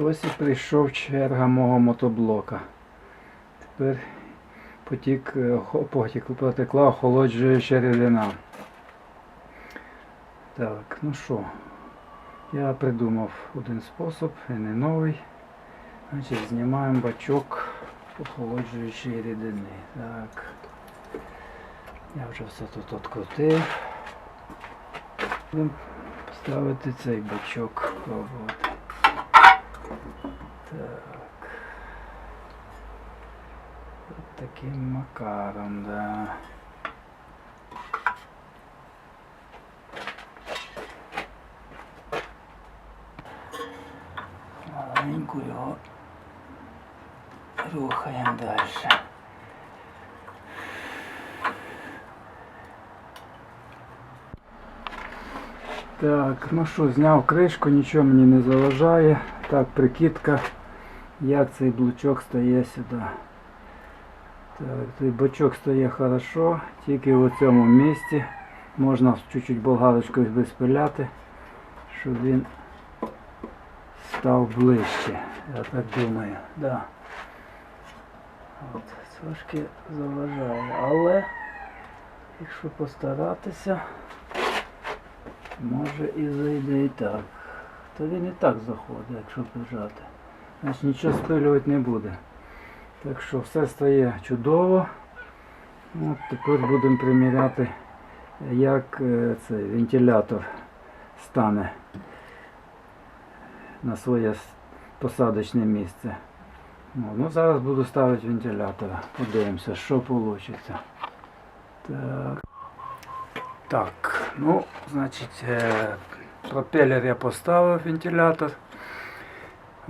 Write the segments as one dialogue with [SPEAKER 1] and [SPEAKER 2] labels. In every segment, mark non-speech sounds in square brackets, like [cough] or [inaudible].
[SPEAKER 1] Ось і прийшов черга мого мотоблока. Тепер потік, е, потік протекла охолоджуюча рідина. Так, ну що, я придумав один спосіб, і не новий. Значить, знімаємо бачок охолоджуючої рідини. Так. Я вже все тут открутив. Будемо ставити цей бачок пробувати. Так. От таким макаром, да. Маленьку його рухаємо далі. Так, ну що, зняв кришку, нічого мені не заважає. Так, прикидка, як цей блочок стає сюди. Так, цей бочок стає хорошо, тільки в цьому місці можна чуть-чуть болгарочкою виспиляти, щоб він став ближче. Я так думаю. Да. От, трошки заважає, але якщо постаратися, може і зайде і так. То він і так заходить, якщо прижати. Значить нічого спилювати не буде. Так що все стає чудово. От тепер будемо приміряти, як е, цей вентилятор стане на своє посадочне місце. Ну, зараз буду ставити вентилятора. Подивимося, що вийде. Так. Так, ну, значить, е, пропелер я поставив вентилятор.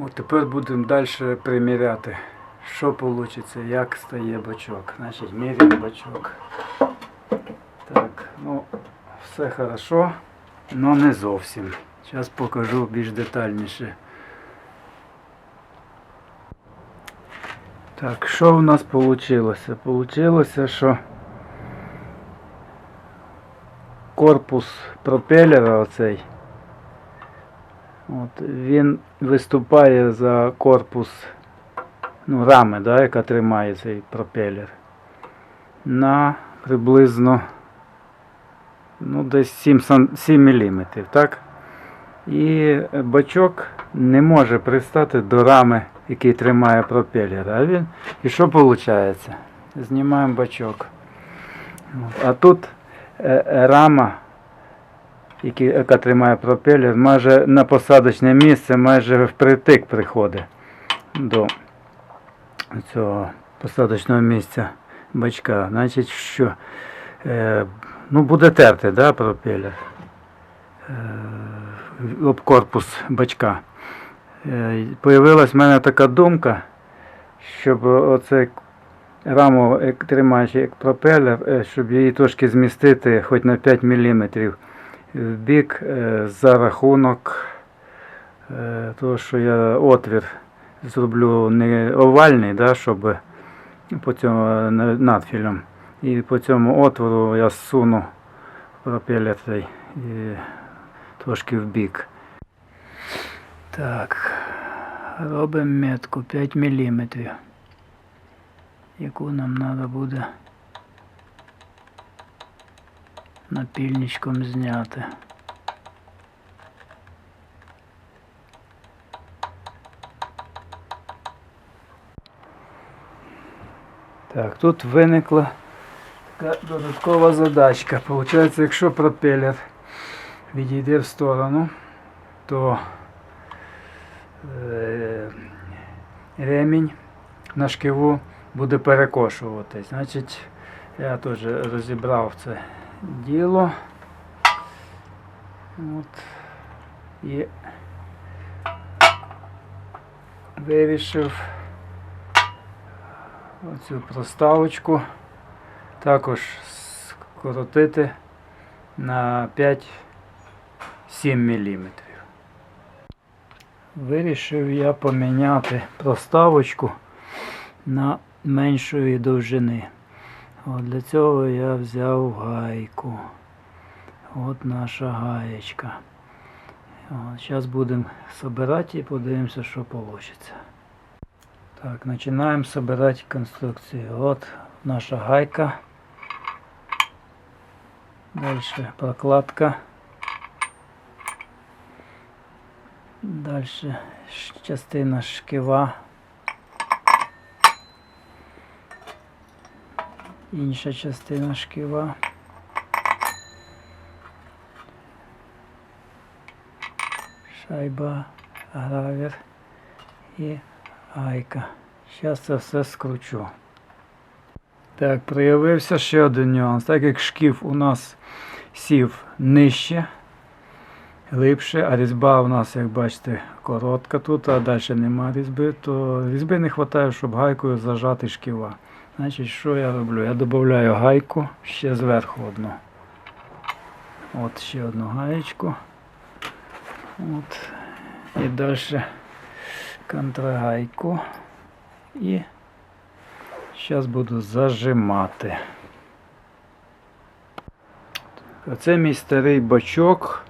[SPEAKER 1] От тепер будемо далі приміряти, що вийде, як стає бачок. Значить, міряємо бачок. Так, ну, все хорошо, але не зовсім. Зараз покажу більш детальніше. Так, що в нас вийшло? Получилося, що корпус пропелера оцей. От, він виступає за корпус ну, рами, да, яка тримає цей пропелер. На приблизно ну, десь 7, 7 мм, так? І бачок не може пристати до рами, який тримає пропелер. А він. І що виходить? Знімаємо бачок. А тут е, е, рама, яка тримає пропелер, майже на посадочне місце, майже впритик приходить до цього посадочного місця бачка. Значить, що е, ну, буде терти, да, пропелер. Е, об корпус бачка. Е, Появилась в мене така думка, щоб оцей раму тримаючи як пропелер, е, щоб її трошки змістити хоч на 5 мм в бік е, за рахунок е, того, що я отвір зроблю не овальний, да, щоб по цьому е, надфілем. І по цьому отвору я суну пропелер цей і трошки в бік. Так, робимо метку 5 мм, яку нам треба буде напільничком зняти. Так, тут виникла така додаткова задачка. Получається, якщо пропелер відійде в сторону, то е, ремінь на шкиву буде перекошуватись. Значить, я теж розібрав це діло. От. І вирішив оцю проставочку також скоротити на 5-7 мм. Вирішив я поміняти проставочку на меншої довжини. От для цього я взяв гайку. От наша гаєчка. Зараз будемо збирати і подивимося, що вийде. Так, починаємо збирати конструкцію. От наша гайка. Далі прокладка. Далі частина шкива. Інша частина шкива. Шайба, гравер і гайка. Зараз це все скручу. Так, проявився ще один нюанс. Так як шків у нас сів нижче, глибше, а різьба у нас, як бачите, коротка тут, а далі нема різьби, то різьби не вистачає, щоб гайкою зажати шківа. Значить, що я роблю? Я додаю гайку ще зверху одну. От ще одну гаєчку. От. І далі контрагайку. І зараз буду зажимати. Оце мій старий бачок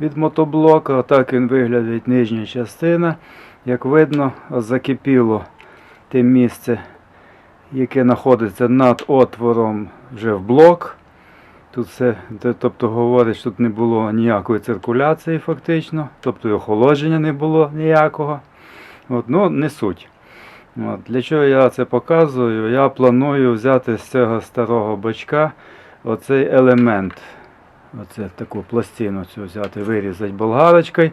[SPEAKER 1] від мотоблока. Отак він виглядить нижня частина. Як видно, закипіло те місце, яке знаходиться над отвором вже в блок. Тут все, тобто говорить, що тут не було ніякої циркуляції фактично, тобто і охолодження не було ніякого. От, ну, не суть. От, для чого я це показую? Я планую взяти з цього старого бачка оцей елемент. Оце таку пластину цю взяти, вирізати болгарочкою.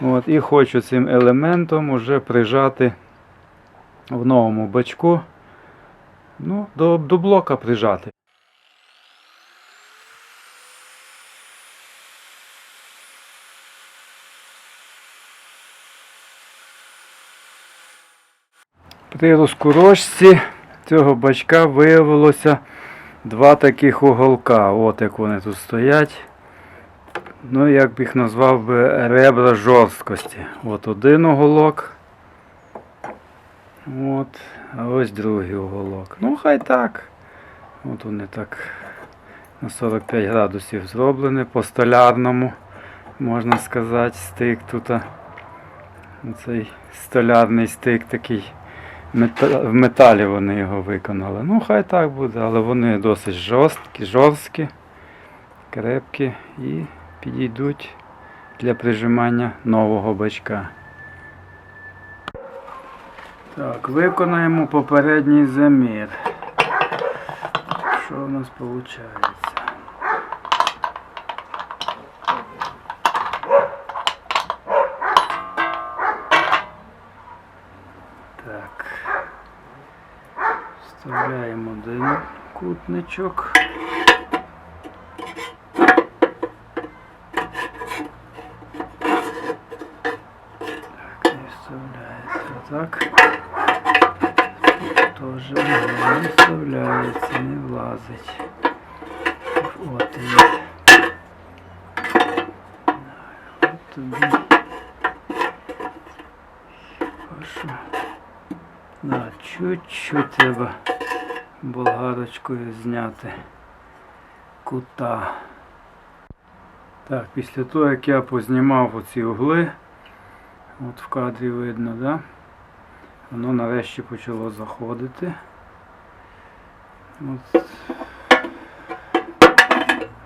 [SPEAKER 1] От, і хочу цим елементом уже прижати в новому бачку. Ну, до, до блока прижати. При розкурочці цього бачка виявилося два таких уголка. От як вони тут стоять. Ну, як б їх назвав би ребра жорсткості. От один уголок. От, а ось другий уголок. Ну, хай так. От вони так на 45 градусів зроблені по столярному, можна сказати, стик тут. Цей столярний стик такий. В металі вони його виконали. Ну, хай так буде, але вони досить жорсткі, жорсткі, крепкі і підійдуть для прижимання нового бачка. Так, виконаємо попередній замір. Що у нас виходить? Так. Вставляємо один кутничок. Чуть-чуть треба болгарочкою зняти кута. Так, після того, як я познімав оці угли, от в кадрі видно, да? воно нарешті почало заходити. От,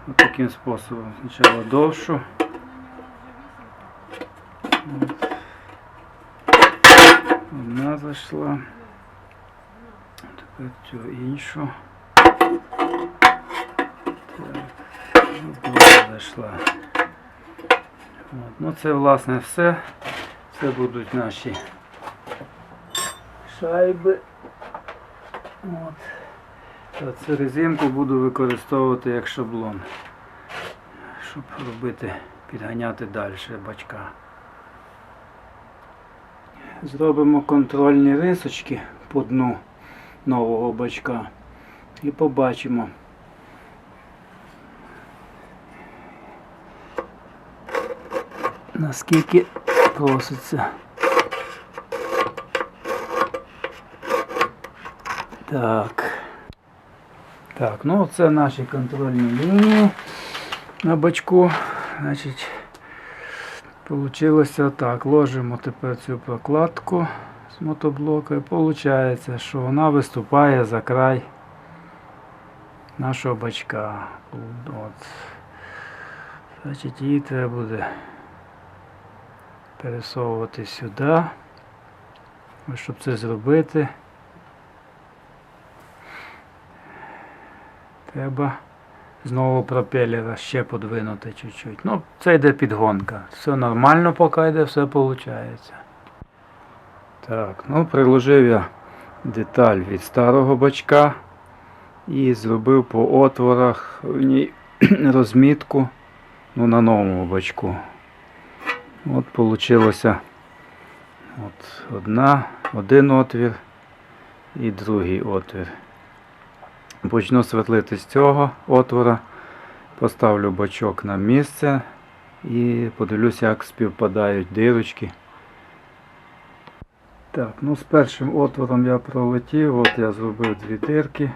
[SPEAKER 1] от таким способом. Спочатку довшу. Зайшла. Тепер цю іншу. Так, зайшла. От. Ну це власне все. Це будуть наші шайби. От. Та цю резинку буду використовувати як шаблон, щоб робити, підганяти далі бачка. Зробимо контрольні рисочки по дну нового бачка і побачимо. Наскільки проситься. Так. Так, ну це наші контрольні лінії на бачку. Значить, Получилося так. Ложимо тепер цю прокладку з мотоблока і виходить, що вона виступає за край нашого бачка. От. Значить, її треба буде пересовувати сюди. Щоб це зробити, треба знову пропелера ще подвинути чуть-чуть. Ну, це йде підгонка. Все нормально, поки йде, все виходить. Так, ну приложив я деталь від старого бачка і зробив по отворах в ній [clears throat] розмітку ну, на новому бачку. От получилося от одна, один отвір і другий отвір. Почну светлити з цього отвора, поставлю бачок на місце і подивлюся, як співпадають дирочки. Так, ну з першим отвором я пролетів, от я зробив дві дирки.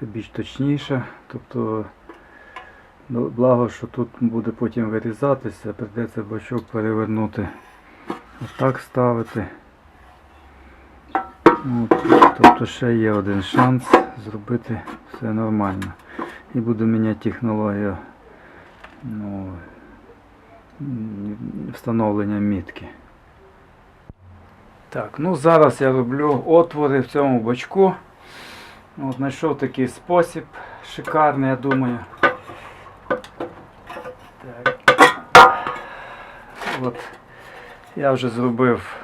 [SPEAKER 1] Це більш точніше. Тобто, ну, благо, що тут буде потім вирізатися, прийдеться бачок перевернути. Отак ставити. От, тобто ще є один шанс зробити все нормально. І буде міняти технологія ну, встановлення мітки. Так, ну зараз я роблю отвори в цьому бачку. От, знайшов такий спосіб шикарний, я думаю. Так. От, я вже зробив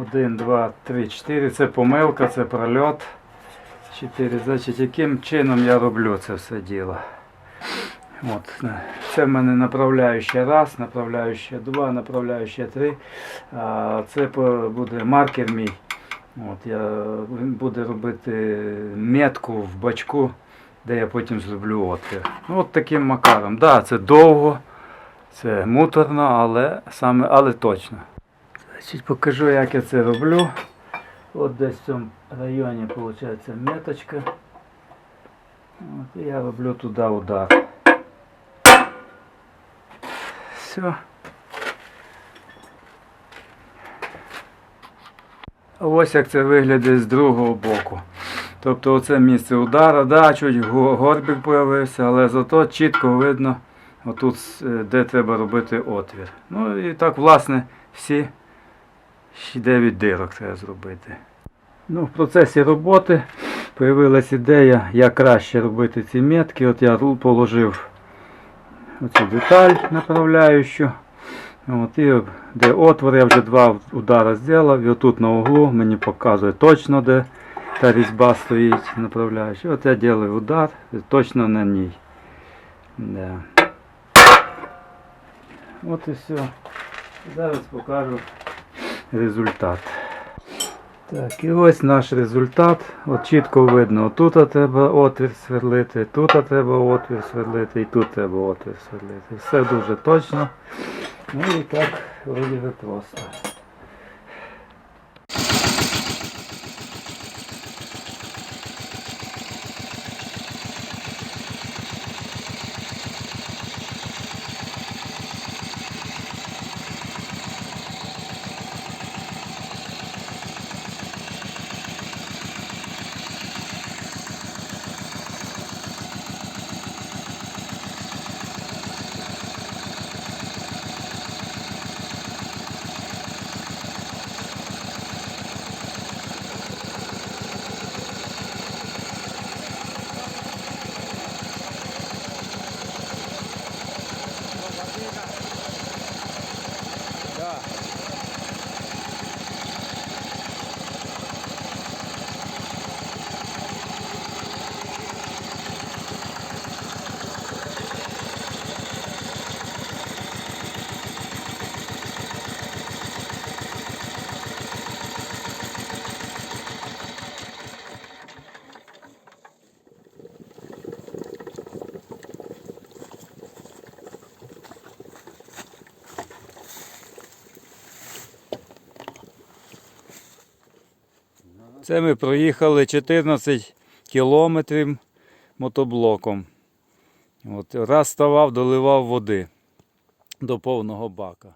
[SPEAKER 1] 1, 2, 3, 4. Це помилка, це прольот. 4. Значить, яким чином я роблю це все діло. От, е, це в мене направляюча раз, направляюча 2, направляюча 3. А це буде маркер мій. От, я, буде робити метку в бачку, де я потім зроблю отвір. Ну, от таким макаром. Да, це довго, це муторно, але, саме, але точно. Значить, покажу, як я це роблю. От десь в цьому районі виходить меточка. От, я роблю туди удар. Все. Ось як це виглядає з другого боку. Тобто оце місце удара, да, чуть горбик появився, але зато чітко видно, отут, е, де треба робити отвір. Ну і так, власне, всі 9 дирок треба зробити. Ну, в процесі роботи з'явилась ідея, як краще робити ці метки. От я положив оцю деталь направляючу. От, і де отвор, я вже два удара зробив, і отут на углу мені показує точно, де та різьба стоїть направляюча. От я роблю удар точно на ній. Да. От і все. Зараз покажу результат. Так, і ось наш результат. От чітко видно, тут треба отвір сверлити, тут треба отвір сверлити і тут треба отвір сверлити. Все дуже точно. Ну і так вроді просто. Це ми проїхали 14 кілометрів мотоблоком. От, раз ставав, доливав води. до повного бака.